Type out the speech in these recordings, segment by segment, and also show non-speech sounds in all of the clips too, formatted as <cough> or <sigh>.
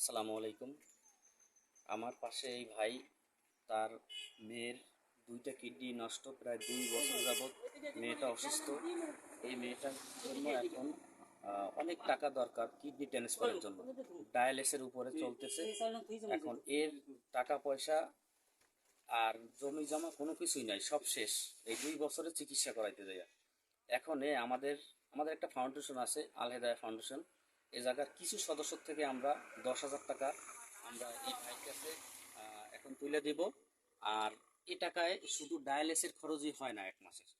আসসালামু আলাইকুম। আমার পাশে এই ভাই, তার মেয়ের দুইটা কিডনি নষ্ট, প্রায় দুই বছর যাবৎ মেয়েটা অসুস্থ। এই মেয়েটার জন্য এখন অনেক টাকা দরকার কিডনি ট্রান্সফারের জন্য। ডায়ালিসের উপরে চলতেছে। এখন এর টাকা পয়সা আর জমি জমা কোনো কিছুই নাই, সব শেষ। এই দুই বছরে চিকিৎসা করাইতে যায় এখন এ আমাদের আমাদের একটা ফাউন্ডেশন আছে আলহেদায় ফাউন্ডেশন এই জায়গার কিছু সদস্য থেকে আমরা দশ হাজার টাকা আমরা এই ভাইয়ের কাছে এখন তুলে দিব। আর এ টাকায় শুধু ডায়ালিসের খরচই হয় না এক মাসের।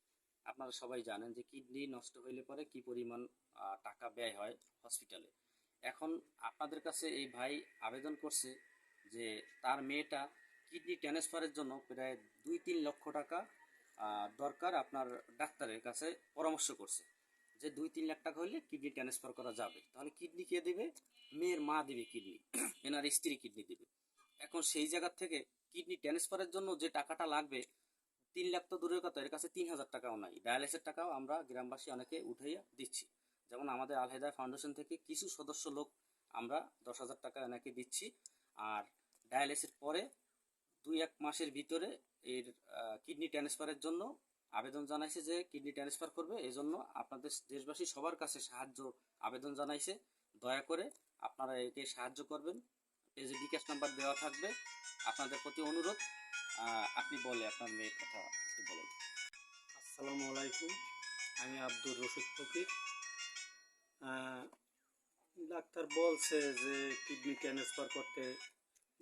আপনারা সবাই জানেন যে কিডনি নষ্ট হইলে পরে কি পরিমাণ টাকা ব্যয় হয় হসপিটালে এখন আপনাদের কাছে এই ভাই আবেদন করছে যে তার মেয়েটা কিডনি ট্রান্সফারের জন্য প্রায় দুই তিন লক্ষ টাকা দরকার আপনার ডাক্তারের কাছে পরামর্শ করছে। যে দুই তিন লাখ টাকা হলে কিডনি ট্রান্সফার করা যাবে। তাহলে কিডনি কে দেবে? মেয়ের মা দিবে কিডনি <clears throat> এনার স্ত্রী কিডনি দিবে। এখন সেই জায়গা থেকে কিডনি ট্রান্সফারের জন্য যে টাকাটা লাগবে, তিন লাখ তো দূরের কথা, এর কাছে তিন হাজার টাকাও নাই। ডায়ালিসের টাকাও আমরা গ্রামবাসী অনেকে উঠাইয়া দিচ্ছি। যেমন আমাদের আলহেদা ফাউন্ডেশন থেকে কিছু সদস্য লোক আমরা দশ হাজার টাকা এনাকে দিচ্ছি। আর ডায়ালিসিস পরে দুই এক মাসের ভিতরে এর কিডনি ট্রান্সফারের জন্য আবেদন জানাইছে যে কিডনি ট্রান্সফার করবে এই জন্য আপনাদের দেশবাসী সবার কাছে সাহায্য, আবেদন জানাইছে। দয়া করে আপনারা একে সাহায্য করবেন। পেজে বিকাশ নাম্বার দেওয়া থাকবে, আপনাদের প্রতি অনুরোধ আপনি বলে আপনার মেয়ের কথা একটু বলেন। আসসালামু আলাইকুম, আমি আব্দুর রশিদ ফকির। ডাক্তার বলছে যে কিডনি ট্রান্সফার করতে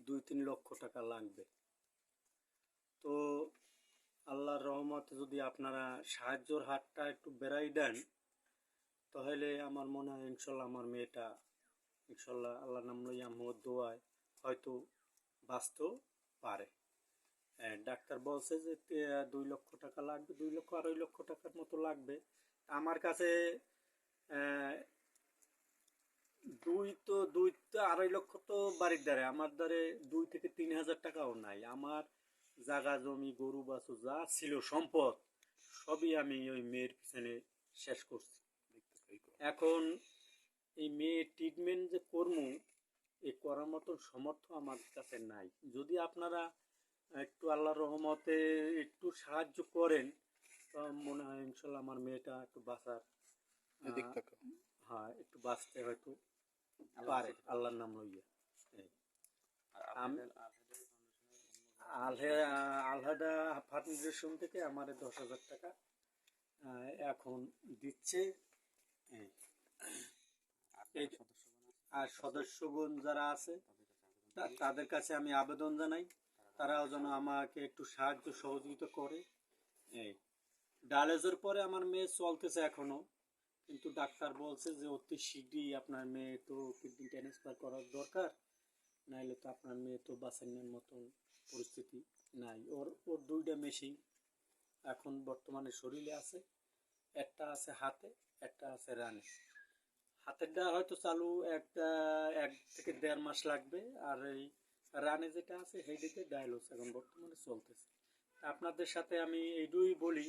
দুই তিন লক্ষ টাকা লাগবে। তো আল্লাহর রহমতে যদি আপনারা সাহায্যর হাতটা একটু বেড়াই দেন, তাহলে আমার মনে হয় ইনশাল্লাহ আমার মেয়েটা, ইনশাল্লাহ আল্লাহ নাম লইয়া আমার দোয়ায় হয়তো বাঁচতেও পারে। ডাক্তার বলছে যে দুই লক্ষ টাকা লাগবে, দুই লক্ষ আড়াই লক্ষ টাকার মতো লাগবে। আমার কাছে দুই তো দুই তো আড়াই লক্ষ তো বাড়ির দ্বারে, আমার দ্বারে দুই থেকে তিন হাজার টাকাও নাই। আমার জাগা জমি গরু বাছু যা ছিল সম্পদ সবই আমি ওই মেয়ের পিছনে শেষ করছি। এখন এই মেয়ের ট্রিটমেন্ট যে কর্ম এই করার মতো সমর্থ আমার কাছে নাই। যদি আপনারা একটু আল্লাহর রহমতে একটু সাহায্য করেন তো মনে হয় ইনশাল্লাহ আমার মেয়েটা একটু বাঁচার হ্যাঁ একটু বাঁচতে হয়তো পারে আল্লাহর নাম লইয়া। আম- আলহে আলহাদা ফাউন্ডেশন থেকে আমার দশ হাজার টাকা এখন দিচ্ছে। আর সদস্যগণ যারা আছে কাছে তাদের কাছে আমি আবেদন জানাই। তারাও যেন আমাকে একটু সাহায্য সহযোগিতা করে। এই। ডায়ালিসের পরে আমার মেয়ে চলতেছে এখনও কিন্তু ডাক্তার বলছে যে অতি শীঘ্রই আপনার মেয়ে তো কিডনি ট্রান্সফার করার দরকার নাইলে তো আপনার মেয়ে তো বাঁচানোর মতন। পরিস্থিতি নাই। ওর ওর দুইটা মেশিন এখন বর্তমানে শরীরে আছে। একটা আছে হাতে একটা আছে রানে। হাতেরটা হয়তো চালু একটা এক থেকে দেড় মাস লাগবে। আর এই রানে যেটা আছে সেইটাতে ডায়ালস এখন বর্তমানে চলতেছে। আপনাদের সাথে আমি এই দুই বলি।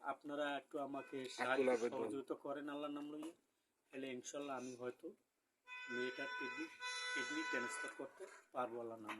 আপনারা একটু আমাকে সাহায্য সহযোগিতা করেন আল্লাহ নাম লইয়ে। তাহলে ইনশাল্লাহ আমি হয়তো মেয়েটার কিডনি কিডনি ট্রান্সফার করতে পারব আল্লাহ নাম